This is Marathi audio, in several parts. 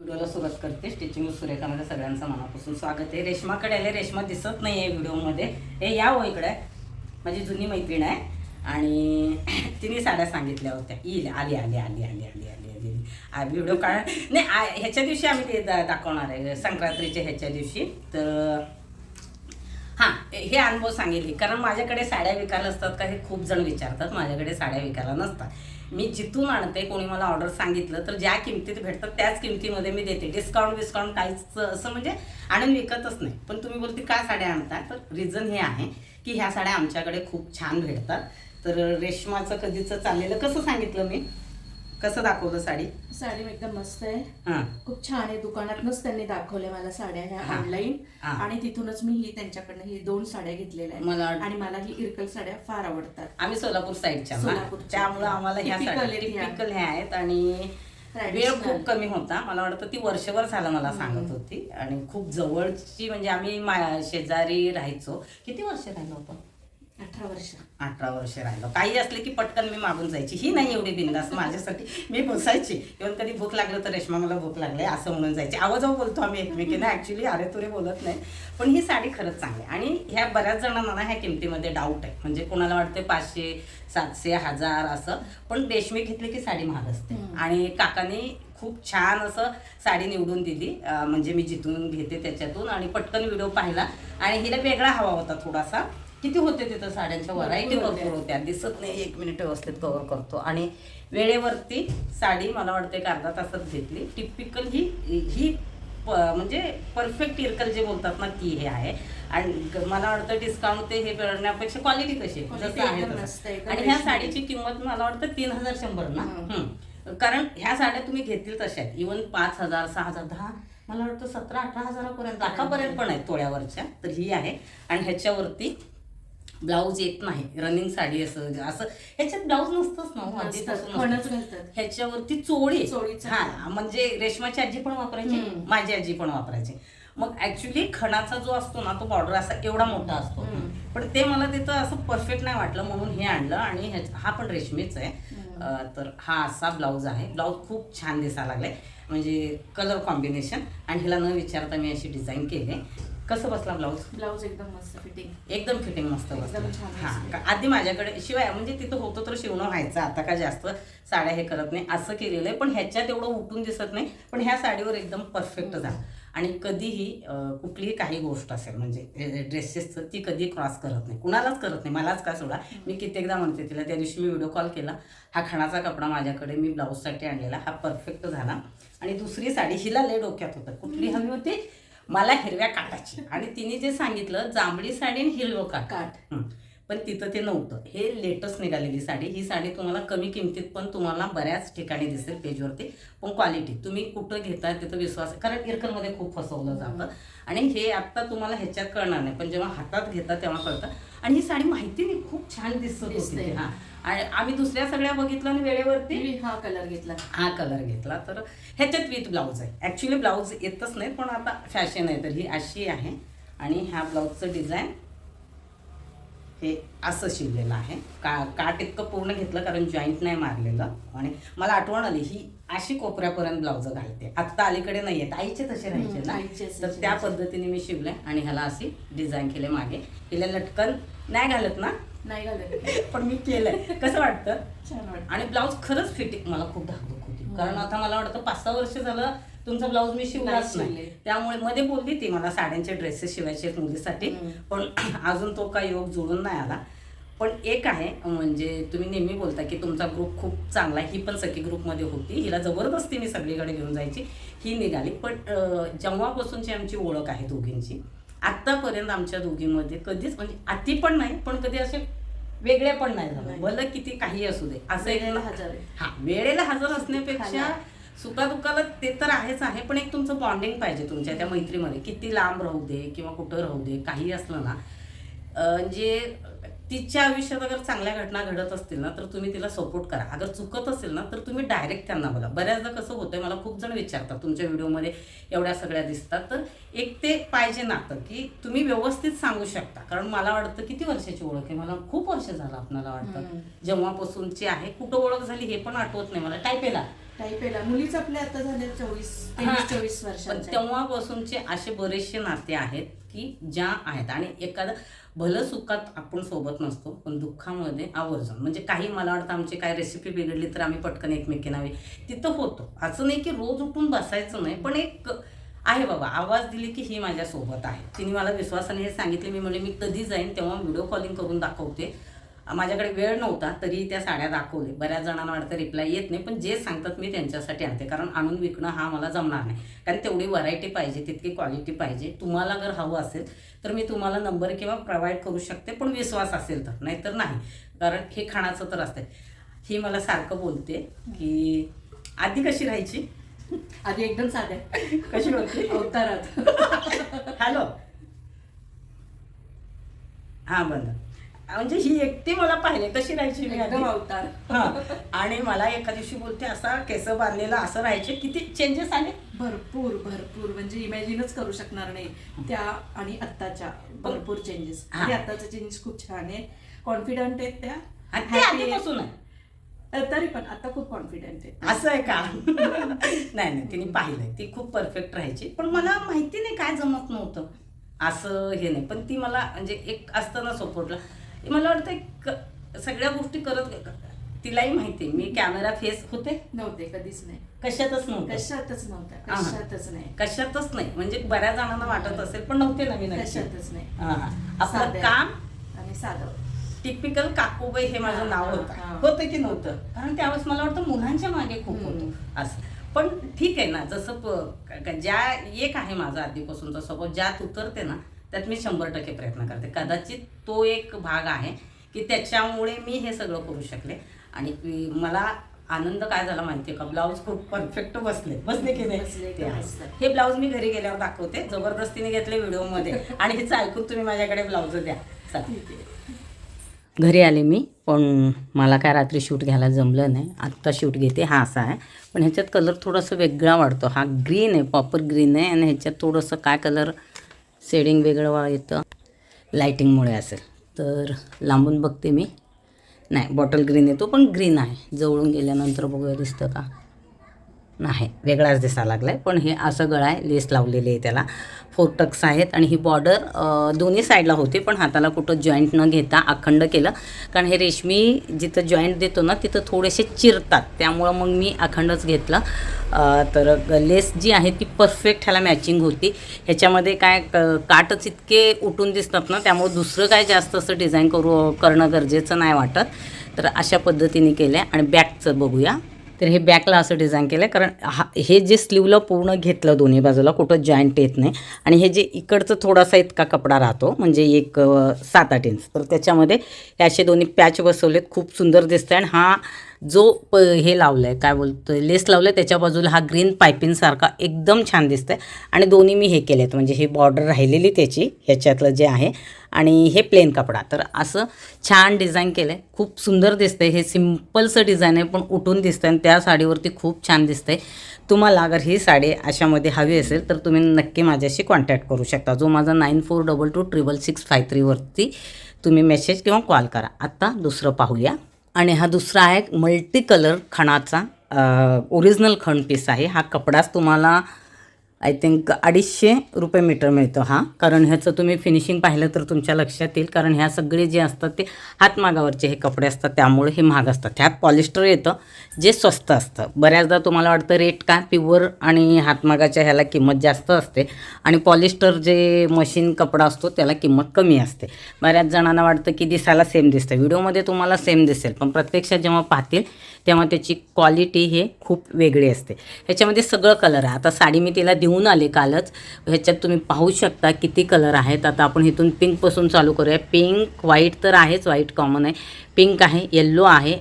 व्हिडिओला सुरुवात करते. स्टिचिंग सुरेखामध्ये सगळ्यांचं मनापासून स्वागत आहे. रेशमाकडे आले. रेशमा दिसत नाही आहे व्हिडिओमध्ये. हे या हो इकडे. माझी जुनी मैत्रीण आहे. आणि तिने साड्या सांगितल्या होत्या. येईल. आली आली आली आली आली आली आली आली. व्हिडिओ काढ. नाही ह्याच्या दिवशी आम्ही ते दाखवणार आहे. संक्रांतीच्या ह्याच्या दिवशी. तर हां. हे अनुभव सांगितले कारण माझ्याकडे साड्या विकायला असतात का हे खूप जण विचारतात. माझ्याकडे साड्या विकायला नसतात. मी जिथून आणते कोणी मला ऑर्डर सांगितलं तर ज्या किमतीत भेटतात त्याच किमतीमध्ये मी देते. डिस्काउंट बिस्काउंट काहीच असं म्हणजे आणून विकतच नाही. पण तुम्ही बोलते का साड्या आणता तर रिझन हे आहे की ह्या साड्या आमच्याकडे खूप छान भेटतात. तर रेशमाचं कधीचं चाललेलं कसं सांगितलं मी? कसं दाखवलं साडी? साडी एकदम मस्त आहे. हां. खूप छान आहे. दुकानातनच त्यांनी दाखवल्या मला साड्या ह्या. ऑनलाईन. आणि तिथूनच मी ही त्यांच्याकडनं ही दोन साड्या घेतलेल्या मला आहेत आणि मला ही इरकल साड्या फार आवडतात. आम्ही सोलापूर साईडच्या. त्यामुळं आम्हाला ह्या. टिपिकल ह्या. आहेत. आणि वेळ. खूप कमी होता. मला वाटतं ती वर्षभर झालं मला सांगत होती. आणि खूप जवळची म्हणजे आम्ही शेजारी राहायचो. किती वर्ष राहिलो होतो? अठरा वर्ष. अठरा वर्ष राहिलो. काही असले की पटकन मी मागून जायची. ही नाही एवढी बिंदास माझ्यासाठी मी बसायची. इव्हन कधी भूक लागलं तर रेश्मा मला भूक लागले असं म्हणून जायची. आवाजावर बोलतो आम्ही एकमेकींना. ऍक्च्युली अरे तुरे बोलत नाही. पण ही साडी खरंच चांगली. आणि ह्या बऱ्याच जणांना ना ह्या किमतीमध्ये डाऊट आहे. म्हणजे कोणाला वाटते पाचशे सातशे हजार असं. पण रेशमी घेतली की साडी महाग असते. आणि काकाने खूप छान असं साडी निवडून दिली. म्हणजे मी जिथून घेते त्याच्यातून. आणि पटकन व्हिडिओ पाहिला. आणि हिला वेगळा हवा होता थोडासा. किती होते तिथं साड्यांच्या व्हरायटी भरपूर होत्या. दिसत नाही एक मिनिट व्यवस्थित कव्हर करतो आणि वेळेवरती साडी मला वाटते एक अर्धा तासात घेतली टिपिकल ही ही प- म्हणजे परफेक्ट इरकल जे बोलतात ना ती हे आहे आणि मला वाटतं डिस्काउंट ते हे करण्यापेक्षा क्वालिटी कशी आहे? जसं तसं. आणि ह्या. साडीची किंमत मला वाटतं तीन हजार शंभर ना. हं. कारण ह्या साड्या तुम्ही घेतील तशा आहेत इवन पाच हजार सहा हजार दहा मला वाटतं सतरा अठरा हजारापर्यंत लाखापर्यंत पण आहेत तोळ्यावरच्या तर ही आहे आणि ह्याच्यावरती ब्लाऊज येत नाही रनिंग साडी असं असं. ह्याच्यात ब्लाऊज नसतंच ना हो, नसतात, आधीपासून खणच नसतं. घालतात. ह्याच्यावरती चोळी. चोळीचं. हा म्हणजे रेशमाची आजी पण वापरायची हम्म. माझी आजी पण वापरायची. मग ऍक्च्युली खणाचा जो असतो ना तो बॉर्डर असा एवढा मोठा असतो. हम्म. पण ते मला तिथं असं परफेक्ट नाही वाटलं म्हणून हे आणलं आणि ह्याच- हा पण रेशमीच आहे. हम्म. अं, तर हा असा ब्लाऊज आहे. ब्लाऊज खूप छान दिसायला लागलाय. म्हणजे कलर कॉम्बिनेशन आणि हिला न विचारता मी अशी डिझाईन केली. कसं बसला ब्लाऊज? ब्लाऊज एकदम मस्त फिटिंग एकदम फिटिंग मस्त एकदम बसलं. छान हा बसलं. का- आधी माझ्याकडे शिवाय म्हणजे तिथं होतं तर शिवणं व्हायचं आता का जास्त साड्या हे करत नाही असं केलेलं आहे. पण ह्याच्यात एवढं उठून दिसत नाही. पण ह्या साडीवर एकदम परफेक्ट झालं. आणि कधीही अं, कुठलीही काही गोष्ट असेल म्हणजे ड्रेसेसचं ती कधी क्रॉस करत नाही. कुणालाच करत नाही. मलाच का सोडा? मी कित्येकदा म्हणते तिला त्या दिवशी मी व्हिडिओ कॉल केला. हा खणाचा कपडा माझ्याकडे मी ब्लाऊजसाठी आणलेला. हा परफेक्ट झाला. आणि दुसरी साडी हिला लय डोक्यात होतं. कुठली हवी होती? मला हिरव्या काटाची आणि तिने जे सांगितलं जांभळी साडी आणि हिरवं काट काठ. हं. पण तिथं ते नव्हतं. हे लेटेस्ट निघालेली साडी. ही साडी तुम्हाला कमी किमतीत पण तुम्हाला बऱ्याच ठिकाणी दिसेल पेजवरती. पण क्वालिटी तुम्ही कुठं घेताय तिथं विश्वास. कारण इरकलमध्ये खूप फसवलं जातं. आणि हे आत्ता तुम्हाला ह्याच्यात कळणार नाही. पण जेव्हा हातात घेता तेव्हा कळतं. आणि ही साडी माहिती नाही. खूप छान दिसत होती दिसते. ती. हा. आणि आम्ही दुसऱ्या सगळ्या बघितलं आणि वेळेवरती? हा कलर घेतला. हा कलर घेतला. तर ह्याच्यात विथ ब्लाऊज आहे. ॲक्च्युली ब्लाऊज येतच नाही पण आता फॅशन आहे तर ही अशी आहे. आणि ह्या ब्लाऊजचं डिझाईन हे असं शिवलेलं आहे. का काट इतकं पूर्ण घेतलं कारण जॉईंट नाही मारलेलं. आणि मला आठवण आली ही अशी कोपऱ्यापर्यंत ब्लाऊज घालते. आत्ता अलीकडे नाही आहेत आईचे तसे राहायचे ना. तर त्या पद्धतीने मी शिवले आणि ह्याला अशी डिझाईन केले मागे. हिला लटकन नाही घालत ना. नाही घालत. पण मी केलंय. कसं वाटतं? छान वाटत. आणि ब्लाऊज खरंच फिटिंग मला खूप धाकधूक होती. हम्म. कारण आता मला वाटतं पाच सहा वर्ष झालं तुमचा ब्लाऊज मी शिवलाच नाही. त्यामुळे मध्ये बोलली ती मला साड्यांचे ड्रेसेस शिवायचे आहेत मुलीसाठी. पण अजून तो काही योग जुळून नाही आला. पण एक आहे म्हणजे तुम्ही नेहमी बोलता की तुमचा ग्रुप खूप चांगला आहे. ही पण सखी ग्रुपमध्ये होती. हिला जबरदस्ती मी सगळीकडे घेऊन जायची. ही निघाली. पण जेव्हापासूनची आमची ओळख आहे दोघींची आत्तापर्यंत आमच्या दोघींमध्ये कधीच म्हणजे अति पण नाही पण कधी असे वेगळे पण नाही झालं. भलं किती काही असू दे. असं एक हजर आहे. हा वेळेला हजर असण्यापेक्षा खाला. सुखादुखाला ते तर आहेच आहे पण एक तुमचं बॉन्डिंग पाहिजे तुमच्या त्या मैत्रीमध्ये. किती लांब राहू दे किंवा कुठं राहू दे काही असलं ना जे तिच्या आयुष्यात अगर चांगल्या घटना घडत असतील ना तर तुम्ही तिला सपोर्ट करा. अगर चुकत असेल ना तर तुम्ही डायरेक्ट त्यांना बोला. बऱ्याचदा कसं होतंय मला खूप जण विचारतात तुमच्या व्हिडिओमध्ये एवढ्या सगळ्या दिसतात. तर एक ते पाहिजे नातं की तुम्ही व्यवस्थित सांगू शकता. कारण मला वाटतं किती वर्षाची ओळख आहे? मला खूप वर्ष झालं आपल्याला वाटतं. जेव्हापासूनची आहे. कुठं ओळख झाली हे पण आठवत नाही मला. टायपेला. आहे मुलीच आपल्या आता झाल्या चोवीस चोवीस वर्षांच्या. तेव्हापासूनचे असे बरेचसे नाते आहेत की ज्या आहेत. आणि एखादं भलं सुखात आपण सोबत नसतो पण दुःखामध्ये आवर्जून. म्हणजे काही मला वाटतं आमची काय रेसिपी बिघडली तर आम्ही पटकन एकमेकींना वे- तिथं होतो. असं नाही की रोज उठून बसायचं नाही पण एक आहे बाबा आवाज दिली की ही माझ्यासोबत आहे. तिने मला विश्वासाने हे सांगितले. मी म्हणजे मी कधी जाईन तेव्हा व्हिडिओ कॉलिंग करून दाखवते. माझ्याकडे वेळ नव्हता तरी त्या साड्या दाखवले. बऱ्याच जणांना वाटतं रिप्लाय येत नाही पण जे सांगतात मी त्यांच्यासाठी आणते. कारण आणून विकणं हा मला जमणार नाही. कारण तेवढी व्हरायटी पाहिजे तितकी क्वालिटी पाहिजे. तुम्हाला जर हवं असेल तर मी तुम्हाला नंबर किंवा प्रोव्हाइड करू शकते पण विश्वास असेल तर. नाहीतर नाही. कारण हे खाण्याचं तर असते ही मला सारखं बोलते की आधी कशी राहायची? आधी एकदम साध्या. कशी होती अवतारात. हॅलो हां बंद. म्हणजे ही एकटी मला पाहिले कशी राहायची मी एकदम? अवतार. हा. आणि मला एका दिवशी बोलते असा केस बांधलेला असं राहायचे किती चेंजेस आले? भरपूर भरपूर. म्हणजे इमॅजिनच करू शकणार नाही त्या आणि आत्ताच्या. भरपूर चेंजेस. आणि आत्ताचे चेंजेस खूप छान आहे. कॉन्फिडंट आहेत त्या. आधीपासून तरी पण आता खूप कॉन्फिडंट आहे असं आहे का? नाही नाही तिने पाहिलंय. ती खूप परफेक्ट राहायची. पण मला माहिती नाही काय जमत नव्हतं. असं हे नाही. पण ती मला म्हणजे एक असतं ना सपोर्टला मला वाटतं सगळ्या गोष्टी करत तिलाही माहिती. मी कॅमेरा फेस होते? नव्हते कधीच नाही. कशातच नव्हते? कशातच नव्हत्या हा. कशातच नाही. कशातच नाही. म्हणजे बऱ्याच जणांना वाटत असेल पण नव्हते नवीन कशातच नाही. आपलं साध्या. काम? आणि साधं. टिपिकल काकूबाई हे माझं नाव होतं. होतं की नव्हतं? कारण त्यावेळेस मला वाटतं मुलांच्या मागे खूप. होतं. असं. पण ठीक आहे ना जसं ज्या एक आहे माझा आधीपासूनचा स्वभाव ज्यात उतरते ना त्यात मी शंभर टक्के प्रयत्न करते. कदाचित तो एक भाग आहे की त्याच्यामुळे मी हे सगळं करू शकले. आणि मला आनंद काय झाला माहितीये का? ब्लाऊज खूप परफेक्ट बसले. बसले की नाही. हे ब्लाऊज मी घरी गेल्यावर दाखवते. जबरदस्तीने घेतले व्हिडिओमध्ये. आणि हेच ऐकून तुम्ही माझ्याकडे ब्लाऊज द्या. घरी आले मी पण मला काय रात्री शूट घ्यायला जमलं नाही. आत्ता शूट घेते हा असा आहे. पण ह्याच्यात कलर थोडासा वेगळा वाटतो हा ग्रीन आहे प्रॉपर ग्रीन आहे. आणि ह्याच्यात थोडंसं काय कलर शेडिंग वेगळं वा येतं. लायटिंगमुळे असेल. तर लांबून बघते मी. नाही बॉटल ग्रीन येतो पण ग्रीन आहे. जवळून गेल्यानंतर बघूया दिसतं का? नाही वेगळाच दिसायला लागला आहे पण हे असं गळा आहे लेस लावलेली आहे त्याला. फोर टक्स आहेत आणि ही बॉर्डर दोन्ही साईडला होती पण हाताला कुठं जॉईंट न घेता अखंड केलं. कारण हे रेशमी जिथं जॉईंट देतो ना तिथं थोडेसे चिरतात. त्यामुळं मग मी अखंडच घेतलं. तर लेस जी आहे ती परफेक्ट ह्याला मॅचिंग होती. ह्याच्यामध्ये काय काटच इतके उठून दिसतात ना त्यामुळं दुसरं काय जास्त असं डिझाईन करू करणं गरजेचं नाही वाटत. तर अशा पद्धतीने केलं आहे आणि बॅकचं बघूया. तर हे बॅकला असं डिझाईन केलं आहे कारण हा हे जे स्लीवला पूर्ण घेतलं दोन्ही बाजूला कुठं जॉईंट येत नाही. आणि हे जे इकडचं थोडासा इतका कपडा राहतो म्हणजे एक सात आठ इंच तर त्याच्यामध्ये हे असे दोन्ही पॅच बसवलेत. खूप सुंदर दिसतं आणि हा जो प हे लावलं आहे काय बोलतो लेस लावलं आहे त्याच्या बाजूला हा ग्रीन पायपिंगसारखा एकदम छान दिसतं आहे आणि दोन्ही मी हे केले आहेत म्हणजे हे बॉर्डर राहिलेली त्याची ह्याच्यातलं जे आहे. आणि हे प्लेन कपडा. तर असं छान डिझाईन केलं आहे खूप सुंदर दिसतंय. हे सिम्पलचं डिझाईन आहे पण उठून दिसतं आणि त्या साडीवरती खूप छान दिसतंय. तुम्हाला अगर ही साडी अशामध्ये हवी असेल तर तुम्ही नक्की माझ्याशी कॉन्टॅक्ट करू शकता. जो माझा nine four double two triple six five थ्रीवरती तुम्ही मेसेज किंवा कॉल करा. आत्ता दुसरं पाहूया. आणि हा दुसरा आहे मल्टी कलर खणाचा ओरिजिनल खण पीस आहे. हा कपडाच तुम्हाला आय थिंक अडीचशे रुपये मीटर मिळतो हा. कारण ह्याचं तुम्ही फिनिशिंग पाहिलं तर तुमच्या लक्षात येईल. कारण ह्या सगळे जे असतात ते हातमागावरचे हे कपडे असतात. त्यामुळे हे महाग असतात. ह्यात पॉलिस्टर येतं जे स्वस्त असतं. बऱ्याचदा तुम्हाला वाटतं रेट का? प्युअर आणि हातमागाच्या ह्याला किंमत जास्त असते. आणि पॉलिस्टर जे मशीन कपडा असतो त्याला किंमत कमी असते. बऱ्याच जणांना वाटतं की दिसायला सेम दिसतं व्हिडिओमध्ये तुम्हाला सेम दिसेल. पण प्रत्यक्षात जेव्हा पाहतील तेव्हा त्याची क्वालिटी हे खूप वेगळी असते. ह्याच्यामध्ये सगळं कलर आहे. आता साडी मी तिला देऊन आले कालच. ह्याच्यात तुम्ही पाहू शकता किती कलर आहेत. आता आपण इथून पिंकपासून चालू करूया. पिंक व्हाईट तर आहेच व्हाईट कॉमन आहे. पिंक आहे येल्लो आहे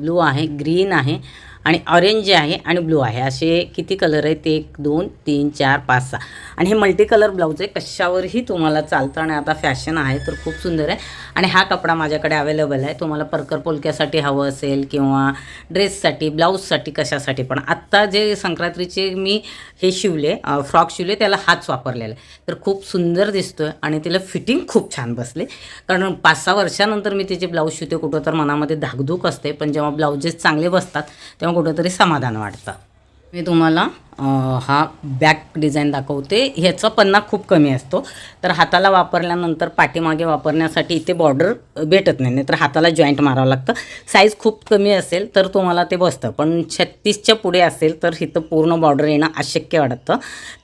ब्लू आहे ग्रीन आहे. आणि ऑरेंज जे आहे आणि ब्लू आहे. असे किती कलर आहेत? एक दोन तीन चार पाच सहा. आणि हे मल्टी कलर ब्लाऊज आहे. कशावरही तुम्हाला चालतं आणि आता फॅशन आहे तर खूप सुंदर आहे. आणि हा कपडा माझ्याकडे अवेलेबल आहे. तुम्हाला परकर पोलक्यासाठी हवं असेल किंवा ड्रेससाठी ब्लाऊजसाठी कशासाठी पण. आत्ता जे संक्रांतीचे मी हे शिवले फ्रॉक शिवले त्याला हाच वापरलेला आहे. तर खूप सुंदर दिसतो आहे आणि तिला फिटिंग खूप छान बसले. कारण पाच सहा वर्षानंतर मी तिचे ब्लाऊज शिवते. कुठं तर मनामध्ये धाकधूक असते. पण जेव्हा ब्लाऊजेस चांगले बसतात तेव्हा तेव्हा कुठंतरी समाधान वाटतं. मी तुम्हाला हा बॅक डिझाईन दाखवते. ह्याचा पन्ना खूप कमी असतो. तर हाताला वापरल्यानंतर पाठीमागे वापरण्यासाठी इथे बॉर्डर भेटत नाही. तर हाताला जॉईंट मारावं लागतं. साईज खूप कमी असेल तर तुम्हाला ते बसतं. पण छत्तीसच्या पुढे असेल तर इथं पूर्ण बॉर्डर येणं अशक्य वाटतं.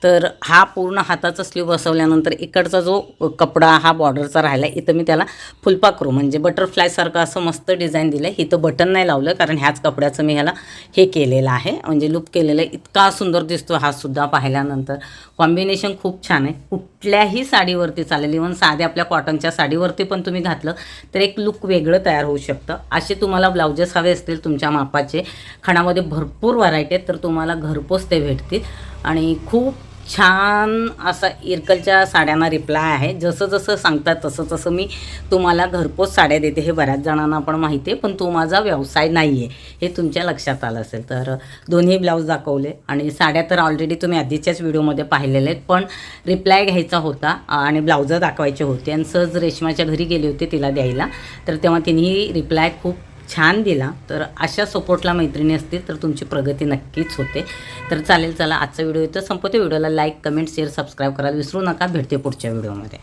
तर हा पूर्ण हाताचा स्लीव बसवल्यानंतर इकडचा जो कपडा हा बॉर्डरचा राहिला इथं मी त्याला फुलपाखरू म्हणजे बटरफ्लायसारखं असं मस्त डिझाईन दिलं आहे इथं बटन नाही लावलं कारण ह्याच कपड्याचं मी ह्याला हे केलेलं आहे. म्हणजे लूप केलेलं आहे. इतका सुंदर दिसतो हा सुद्धा पाहिल्यानंतर. कॉम्बिनेशन खूप छान आहे. कुठल्याही साडीवरती चालेल. इवन साध्या आपल्या कॉटनच्या साडीवरती पण तुम्ही घातलं तर एक लुक वेगळं तयार होऊ शकतं. असे तुम्हाला ब्लाउजेस हवे असतील तुमच्या मापाचे. खणामध्ये भरपूर व्हरायटी आहेत तर तुम्हाला घरपोच ते भेटतील. आणि खूप छान असा इरकलच्या साड्यांना रिप्लाय आहे. जसं जसं सांगतात तसं तसं मी तुम्हाला घरपोच साड्या देते हे बऱ्याच जणांना पण माहिती आहे पण तो माझा व्यवसाय नाही आहे हे तुमच्या लक्षात आलं असेल. तर दोन्ही ब्लाऊज दाखवले आणि साड्या तर ऑलरेडी तुम्ही आधीच्याच व्हिडिओमध्ये पाहिलेल्या आहेत पण रिप्लाय घ्यायचा होता आणि ब्लाऊजं दाखवायचे होते. आणि सहज रेशमाच्या घरी गेले होते तिला द्यायला. तर तेव्हा तिनेही रिप्लाय खूप छान दिला तर अशा सपोर्टला मैत्रिणी असतील तर तुमची प्रगती नक्कीच होते. तर चालेल चला आजचा व्हिडिओ इथं संपवते. व्हिडिओला लाईक कमेंट शेअर सबस्क्राईब करायला विसरू नका. भेटते पुढच्या व्हिडिओमध्ये.